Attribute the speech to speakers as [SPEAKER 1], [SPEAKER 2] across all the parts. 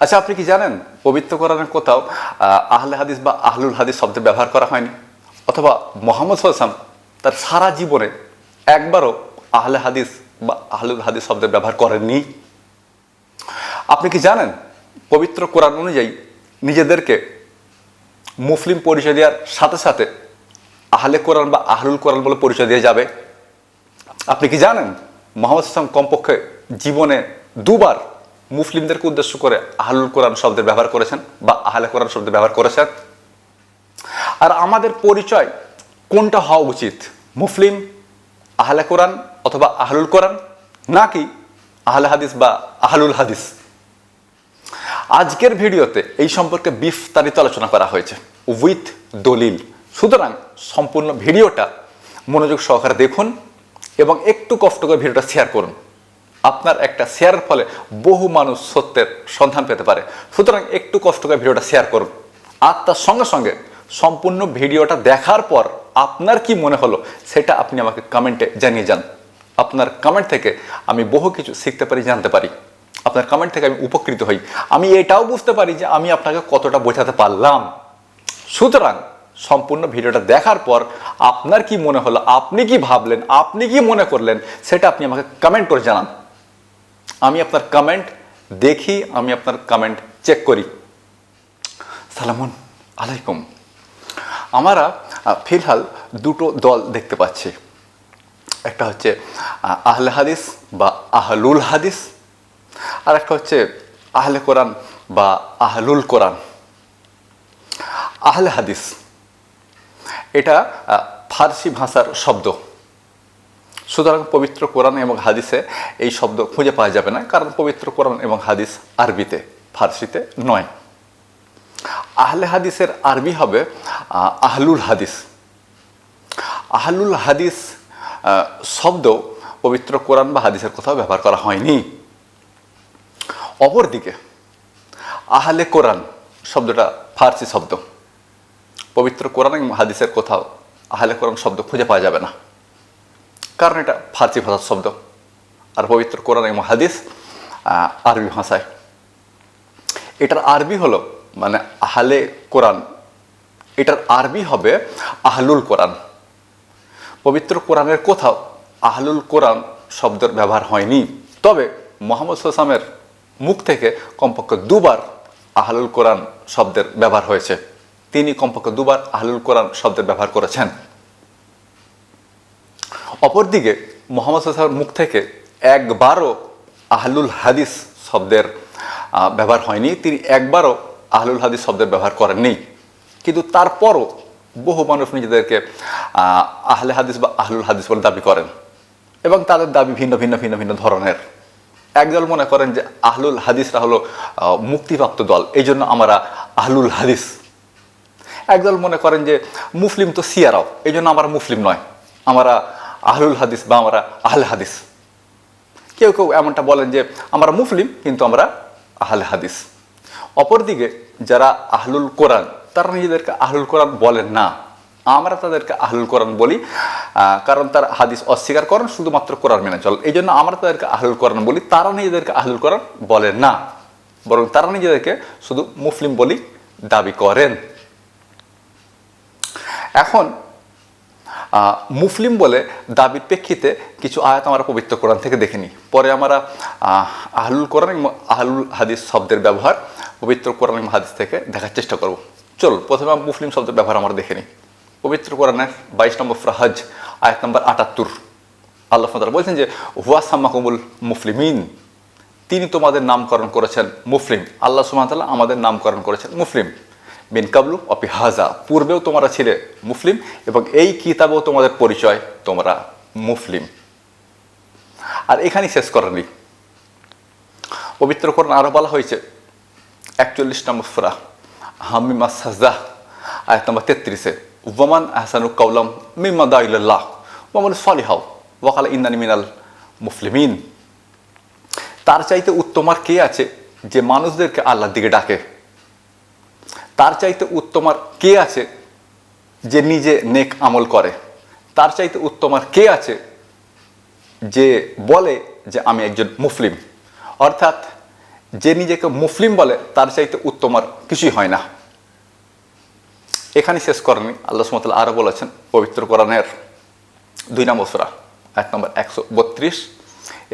[SPEAKER 1] আচ্ছা আপনি কি জানেন পবিত্র কোরআনের কোথাও আহলে হাদিস বা আহলুল হাদিস শব্দ ব্যবহার করা হয়নি? অথবা মোহাম্মদ সাল্লাম তার সারা জীবনে একবারও আহলে হাদিস বা আহলুল হাদিস শব্দের ব্যবহার করেননি? আপনি কি জানেন পবিত্র কোরআন অনুযায়ী নিজেদেরকে মুসলিম পরিচয় দেওয়ার সাথে সাথে আহলে কোরআন বা আহলুল কোরআন বলে পরিচয় দিয়ে যাবে? আপনি কি জানেন মোহাম্মদ ইসলাম কমপক্ষে জীবনে দুবার মুসলিমদেরকে উদ্দেশ্য করে আহলুল কোরআন শব্দের ব্যবহার করেছেন বা আহলে কোরআন শব্দের ব্যবহার করেছেন? আর আমাদের পরিচয় কোনটা হওয়া উচিত? মুসলিম, আহলে কোরআন অথবা আহলুল কোরআন? নাকি আহলে হাদিস বা আহলুল হাদিস? আজকের ভিডিওতে এই সম্পর্কে বিস্তারিত আলোচনা করা হয়েছে উইথ দলিল। সুতরাং সম্পূর্ণ ভিডিওটা মনোযোগ সহকারে দেখুন এবং একটু কষ্ট করে ভিডিওটা শেয়ার করুন। আপনার একটা শেয়ারের ফলে বহু মানুষ সত্যের সন্ধান পেতে পারে। সুতরাং একটু কষ্ট করে ভিডিওটা শেয়ার করুন। আর তার সঙ্গে সঙ্গে সম্পূর্ণ ভিডিওটা দেখার পর আপনার কি মনে হলো সেটা আপনি আমাকে কমেন্টে জানিয়ে যান। আপনার কমেন্ট থেকে আমি বহু কিছু শিখতে পারি, জানতে পারি। আপনার কমেন্ট থেকে আমি উপকৃত হই। আমি এটাও বুঝতে পারি যে আমি আপনাকে কতটা বোঝাতে পারলাম। সুতরাং সম্পূর্ণ ভিডিওটা দেখার পর আপনার কি মনে হলো, আপনি কি ভাবলেন, আপনি কি মনে করলেন, সেটা আপনি আমাকে কমেন্ট করে জানান। আমি আপনার কমেন্ট দেখি আমি আপনার কমেন্ট চেক করি। সালামুন আলাইকুম। আমরা ফিলহাল দুটো দল দেখতে পাচ্ছি। একটা হচ্ছে আহ, আহলে হাদিস বা আহলুল হাদিস আর একটা হচ্ছে আহলে কোরআন বা আহলুল কোরআন। আহলে হাদিস এটা ফার্সি ভাষার শব্দ। সুতরাং পবিত্র কোরআন এবং হাদিসে এই শব্দ খুঁজে পাওয়া যাবে না, কারণ পবিত্র কোরআন এবং হাদিস আরবিতে, ফার্সিতে নয়। আহলে হাদিসের আরবি হবে আহলুল হাদিস। আহলুল হাদিস শব্দ পবিত্র কোরআন বা হাদিসের কোথাও ব্যবহার করা হয়নি। অপরদিকে, আহলে কোরআন শব্দটা ফার্সি শব্দ। পবিত্র কোরআন এবং হাদিসের কোথাও আহলে কোরআন শব্দ খুঁজে পাওয়া যাবে না। কারণ এটা ফার্সি ভাষার শব্দ। আর পবিত্র কোরআন এবং হাদিস আরবি ভাষায়। এটার আরবি হলো মানে আহলে কোরআন। এটার আরবি হবে আহলুল কোরআন। পবিত্র কোরআনের কোথাও আহলুল কোরআন শব্দের ব্যবহার হয়নি। তবে মোহাম্মদ সাল্লামের মুখ থেকে কমপক্ষে দুবার আহলুল কোরআন শব্দের ব্যবহার হয়েছে। তিনি কমপক্ষে দুবার আহলুল কোরআন শব্দের ব্যবহার করেছেন। অপরদিকে মোহাম্মদ সাল্লামের মুখ থেকে একবারও আহলুল হাদিস শব্দের ব্যবহার হয়নি। তিনি একবারও আহলুল হাদিস শব্দের ব্যবহার করেননি। কিন্তু তারপরও বহু মানুষ নিজেদেরকে আহলে হাদিস বা আহলুল হাদিস বলে দাবি করেন এবং তাদের দাবি ভিন্ন ভিন্ন ভিন্ন ভিন্ন ধরনের। একদল মনে করেন যে আহলুল হাদিসরা হলো মুক্তিপ্রাপ্ত দল। এই জন্য আমরা আহলুল হাদিস। একদল মনে করেন যে মুসলিম তো সিয়ারাও। এই জন্য আমরা মুসলিম নয়। আমরা আহলুল হাদিস বা আমরা আহলে হাদিস। কেউ কেউ এমনটা বলেন যে আমরা মুসলিম, কিন্তু আমরা আহলে হাদিস। অপরদিকে যারা আহলুল কোরআন, তারা নিজেদেরকে আহলুল কোরআন বলেন না। আমরা তাদেরকে আহলুল কোরআন বলি কারণ তারা হাদিস অস্বীকার করেন, শুধুমাত্র কোরআন মেনে চল। এই জন্য আমরা তাদেরকে আহলুল কোরআন বলি, তারা নিজেদেরকে আহলুল কোরআন বলেন না। বরং তারা নিজেদেরকে শুধু মুসলিম বলি দাবি করেন। এখন আহ, মুসলিম বলে দাবির প্রেক্ষিতে কিছু আয়াত আমরা পবিত্র কোরআন থেকে দেখে নিই। পরে আমরা আহলুল কোরআন এবং আহলুল হাদিস শব্দের ব্যবহার পবিত্র কোরআন এবং হাদিস থেকে দেখার চেষ্টা করব। চল প্রথমে মুসলিম শব্দের ব্যবহার আমরা দেখে নিই। পবিত্র কোরআনের বাইশ নম্বর ফ্রাহাজ আয়াত নম্বর আটাত্তর। আল্লাহ তাআলা বলছেন যে হুয়া সাম্মাকুমুল মুসলিমিন তিনি তোমাদের নামকরণ করেছেন মুফলিম। আল্লাহ সুমাতাল্লাহ আমাদের নামকরণ করেছেন মুসলিম বিন কাবলু অপি হাজা পূর্বেও তোমরা ছিলে মুসলিম এবং এই কিতাবেও তোমাদের পরিচয়, তোমরা মুসলিম। আর এখানেই শেষ করেনি পবিত্র কোরআন আরও বলা হয়েছে, একচল্লিশ নম্বর ফুরা হামিমা সাজা আয়াত নম্বর তেত্রিশে ওমান আহসানু কৌলম মিম্মা দাইল্লাহ ওমান সলিহাও ওয়াকাল ইন্দানি মিনাল মুসলিমিন। তার চাইতে উত্তম আর কে আছে যে মানুষদেরকে আল্লাহর দিকে ডাকে? তার চাইতে উত্তম আর কে আছে যে নিজে নেক আমল করে? তার চাইতে উত্তম আর কে আছে যে বলে যে আমি একজন মুসলিম? অর্থাৎ যে নিজেকে মুসলিম বলে, তার চাইতে উত্তম আর কিছুই হয় না। এখানে শেষ করেনি আল্লাহ সুমতাল আরও বলেছেন, পবিত্র কোরআনের দুই নম্বর সুরা আয়াত নম্বর একশো বত্রিশ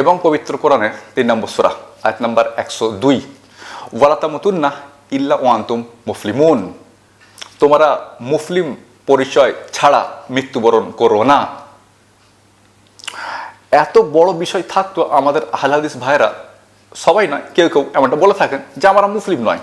[SPEAKER 1] এবং পবিত্র কোরআনের তিন নম্বর সুরা আয়াত নম্বর একশো দুই। ওয়ালাতামতুন্না ইল্লা ওয়ান্তুম মুসলিমুন তোমরা মুসলিম পরিচয় ছাড়া মৃত্যুবরণ করো না। এত বড় বিষয় থাকতো আমাদের আহলাদিস ভাইরা সবাই নয়, কেউ কেউ এমনটা বলে থাকেন যে আমরা মুসলিম নয়।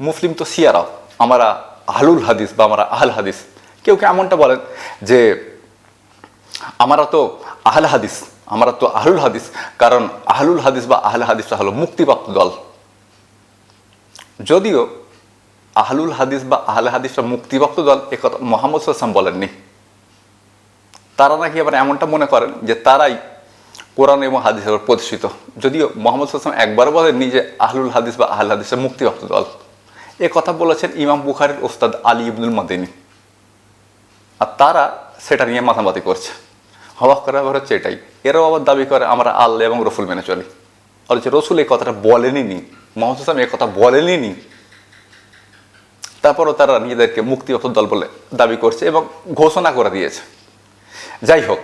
[SPEAKER 1] মুসলিম তো সিয়ারাও আমরা আহলুল হাদিস বা আমরা আহল হাদিস। কেউ কেউ এমনটা বলেন যে আমরা তো আহল হাদিস, আমরা তো আহলুল হাদিস। কারণ আহলুল হাদিস বা আহল হাদিসটা হলো মুক্তিপ্রাপ্ত দল। যদিও আহলুল হাদিস বা আহলে হাদিসটা মুক্তিপ্রাপ্ত দল একথা মোহাম্মদ সাল্লাম বলেননি। তারা নাকি আবার এমনটা মনে করেন যে তারাই কোরআন এবং হাদিসের উপর প্রতিষ্ঠিত। যদিও মোহাম্মদ সাল্লাম একবার বলেননি যে আহলুল হাদিস বা আহল হাদিসের মুক্তিপ্রাপ্ত দল। এ কথা বলেছেন ইমাম বুখারের ওস্তাদ আলী ইবনুল মাদিনী। আর তারা সেটা নিয়ে মাথামাতি করছে। হওয়া করা হচ্ছে এটাই। এরাও আবার দাবি করে, আমরা আল্লাহ এবং রফুল মেনে চলি। অথচ রসুল এই কথাটা বলেনি মোহাম্মদ হাসান এই কথা বলেনি তারপরও তারা নিজেদেরকে মুক্তিপ্রাপ্ত দল বলে দাবি করছে এবং ঘোষণা করে দিয়েছে। যাই হোক,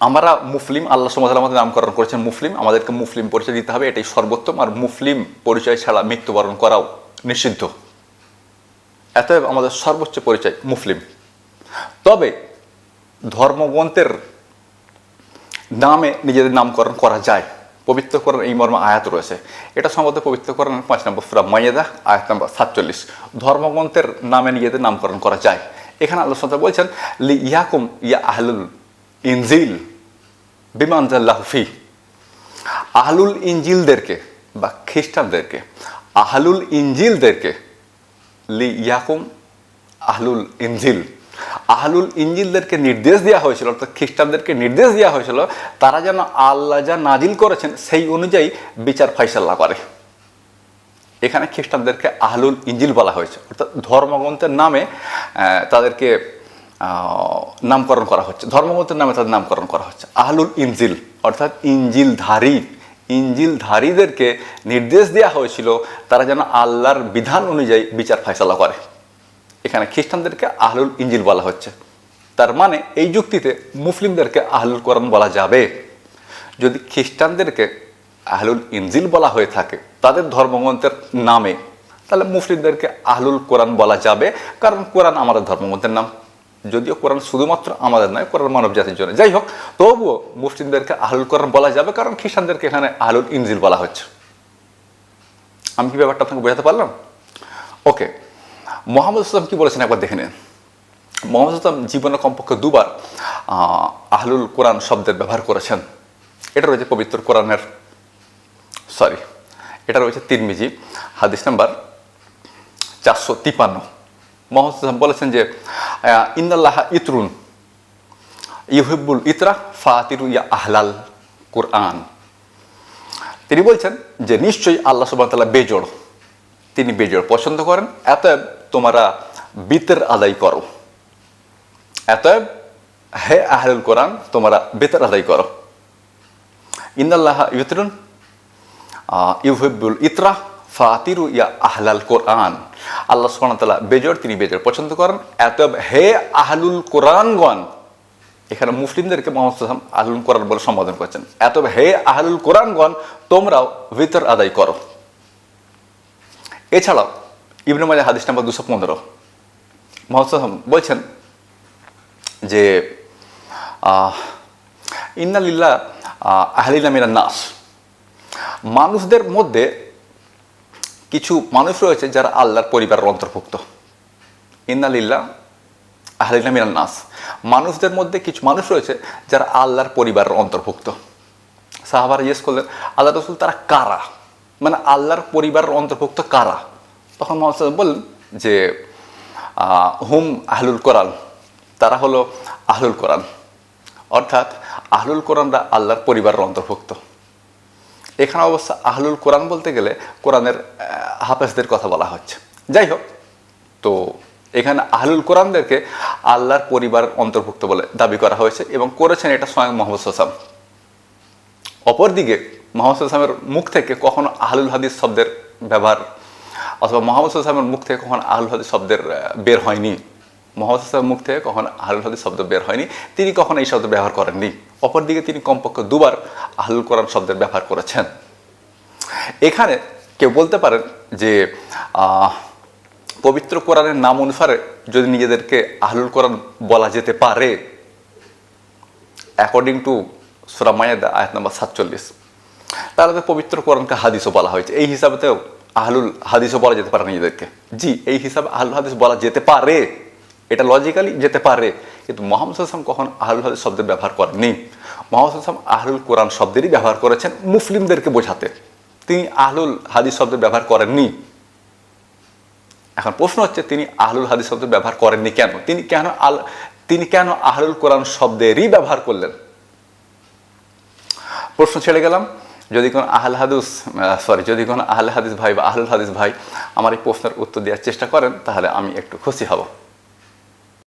[SPEAKER 1] আমরা মুসলিম, আল্লাহ সমাজ আমাদের নামকরণ করেছেন মুসলিম, আমাদেরকে মুসলিম পরিচয় দিতে হবে, এটাই সর্বোত্তম, আর মুসলিম পরিচয় ছাড়া মৃত্যুবরণ করাও নিষিদ্ধ। এতএব আমাদের সর্বোচ্চ পরিচয় মুসলিম। তবে ধর্মগ্রন্থের নামে নিজেদের নামকরণ করা যায়। পবিত্রকরণ এই মর্মে আয়াত রয়েছে। এটা সম্ভবত পবিত্রকরণ পাঁচ নম্বর সুরা মাইয়েদা, আয়াত নম্বর সাতচল্লিশ। ধর্মগ্রন্থের নামে নিজেদের নামকরণ করা যায়। এখানে সাল্লাহ বলছেন লি ইয়াকুম ইয়া আহলুল ইনজিল বিমানজাল্লাহফি আহলুল ইঞ্জিলদেরকে বা খ্রিস্টানদেরকে, আহলুল ইঞ্জিলদেরকে লি ইয়াকুম আহলুল ইঞ্জিল আহলুল ইঞ্জিলদেরকে নির্দেশ দেওয়া হয়েছিল, অর্থাৎ খ্রিস্টানদেরকে নির্দেশ দেওয়া হয়েছিল, তারা যেন আল্লাহ যা নাজিল করেছেন সেই অনুযায়ী বিচার ফাইসাল্লা করে। এখানে খ্রিস্টানদেরকে আহলুল ইঞ্জিল বলা হয়েছে, অর্থাৎ ধর্মগ্রন্থের নামে তাদেরকে নামকরণ করা হচ্ছে। ধর্মগ্রন্থের নামে তাদের নামকরণ করা হচ্ছে। আহলুল ইনজিল, অর্থাৎ ইঞ্জিলধারী ইঞ্জিলধারীদেরকে নির্দেশ দেওয়া হয়েছিল, তারা যেন আল্লাহর বিধান অনুযায়ী বিচার ফাইসালা করে। এখানে খ্রিস্টানদেরকে আহলুল ইঞ্জিল বলা হচ্ছে। তার মানে এই যুক্তিতে মুসলিমদেরকে আহলুল কোরআন বলা যাবে। যদি খ্রিস্টানদেরকে আহলুল ইঞ্জিল বলা হয়ে থাকে তাদের ধর্মগ্রন্থের নামে, তাহলে মুসলিমদেরকে আহলুল কোরআন বলা যাবে, কারণ কোরআন আমাদের ধর্মগ্রন্থের নাম। যদিও কোরআন শুধুমাত্র আমাদের নয়, কোরআন মানব জাতির জন্য। যাই হোক, তবুও মুসলিমদেরকে আহলুল কোরআন বলা যাবে, কারণ খ্রিস্টানদেরকে এখানে আহলুল ইনজিল বলা হচ্ছে। আমি কি ব্যাপারটা আপনাকে বোঝাতে পারলাম? ওকে মোহাম্মদ ইসলাম কি বলেছেন? একবার দেখে নিন। মোহাম্মদ ইসলাম জীবনে কমপক্ষে দুবার আহলুল কোরআন শব্দের ব্যবহার করেছেন। এটা রয়েছে পবিত্র কোরআনের, সরি, এটা রয়েছে তিরমিজি, হাদিস নাম্বার চারশো তিপান্ন। মোহাম্মদ ইসলাম বলেছেন যে ইন্দাল্লাহ ইতরুন ইউহিবুল ইতরা ফাতিরু ইয়া আহলাল কোরআন। তিনি বলছেন যে, নিশ্চয়ই আল্লাহ সুবাহ তাআলা বেজোড়। তিনি বেজোড় পছন্দ করেন এতএব তোমরা বিতের আদায় করো। এতএব হে আহলুল কোরআন, তোমরা বেতের আদায় করো। ইন্দাল্লাহ ইউতরুন ইউহিবুল ইতরা, ফাতিরু ইয়া আহলাল কোরআন। আল্লাহ সুবহানাহু তাআলা বেজোড় তিনি বেজর পছন্দ করেন। এতএব হে আহলুল কোরআনগণ, এখানে মুসলিমদেরকে মোহাম্মদ সাল্লাম আহলুল কোরআন বলে সম্বোধন করছেন। এতএব হে আহলুল কোরআনগণ, তোমরাও ভিতর আদায় করো। এছাড়াও ইবনে মাজা হাদিস নাম্বার দুশো পনেরো। সাল্লাম বলছেন যে আহ, ইন্নালিল্লাহ আহলিল্লা মিনান নাস মানুষদের মধ্যে কিছু মানুষ রয়েছে যারা আল্লাহর পরিবারের অন্তর্ভুক্ত। ইন্নালিল্লাহ আহলিল্লা মিনান নাস মানুষদের মধ্যে কিছু মানুষ রয়েছে যারা আল্লাহর পরিবারের অন্তর্ভুক্ত। সাহাবার জিজ্ঞেস করলেন আল্লাহ রসুল তারা কারা? মানে আল্লাহর পরিবারের অন্তর্ভুক্ত কারা? তখন মোহাম্মদ বললেন যে হুম আহলুল কোরআন, তারা হলো আহলুল কোরআন। অর্থাৎ আহলুল কোরআনরা আল্লাহর পরিবারের অন্তর্ভুক্ত। এখানে অবশ্য আহলুল কোরআন বলতে গেলে কোরআনের হাফেজদের কথা বলা হচ্ছে। যাই হোক, তো এখানে আহলুল কোরআনদেরকে আল্লাহর পরিবারের অন্তর্ভুক্ত বলে দাবি করা হয়েছে এবং করেছেন এটা স্বয়ং মোহাম্মদ সাসাম অপরদিকে মোহাম্মদ ইসলামের মুখ থেকে কখনো আহলুল হাদিস শব্দের ব্যবহার অথবা মোহাম্মদ ইসলামের মুখ থেকে কখনো আহলুল হাদিস শব্দের বের হয়নি। মোহাম্মদ ইসলামের মুখ থেকে কখনো আহলুল হাদিস শব্দ বের হয়নি। তিনি কখনো এই শব্দ ব্যবহার করেননি। অপরদিকে তিনি কমপক্ষে দুবার আহুল কোরআন শব্দের ব্যবহার করেছেন। এখানে কেউ বলতে পারেন যে পবিত্র কোরআনের নাম অনুসারে যদি নিজেদেরকে আহলুল কোরআন বলা যেতে পারে অ্যাকর্ডিং টু সুরা মায়াদা, আয়াত নাম্বার সাতচল্লিশ, তাহলে পবিত্র কোরআনকে হাদিসও বলা হয়েছে। এই হিসাবেতেও আহলুল হাদিসও বলা যেতে পারে নিজেদেরকে জি, এই হিসাবে আহলুল হাদিস বলা যেতে পারে। এটা লজিক্যালি যেতে পারে। কিন্তু মোহাম্মদ হাসান কখন আহলুল হাদিস শব্দের ব্যবহার করেননি? মোহাম্মদ হাসান আহলুল কোরআন শব্দেরই ব্যবহার করেছেন, মুসলিমদেরকে বোঝাতে। তিনি আহলুল হাদিস শব্দের ব্যবহার করেননি। এখন প্রশ্ন হচ্ছে, তিনি আহলুল হাদিস শব্দ ব্যবহার করেননি কেন? তিনি কেন আল, তিনি কেন আহলুল কোরআন শব্দেরই ব্যবহার করলেন? প্রশ্ন ছেড়ে গেলাম। যদি কোনো আহল হাদুস সরি যদি কোনো আহল হাদিস ভাই বা আহল হাদিস ভাই আমার এই প্রশ্নের উত্তর দেওয়ার চেষ্টা করেন, তাহলে আমি একটু খুশি হব।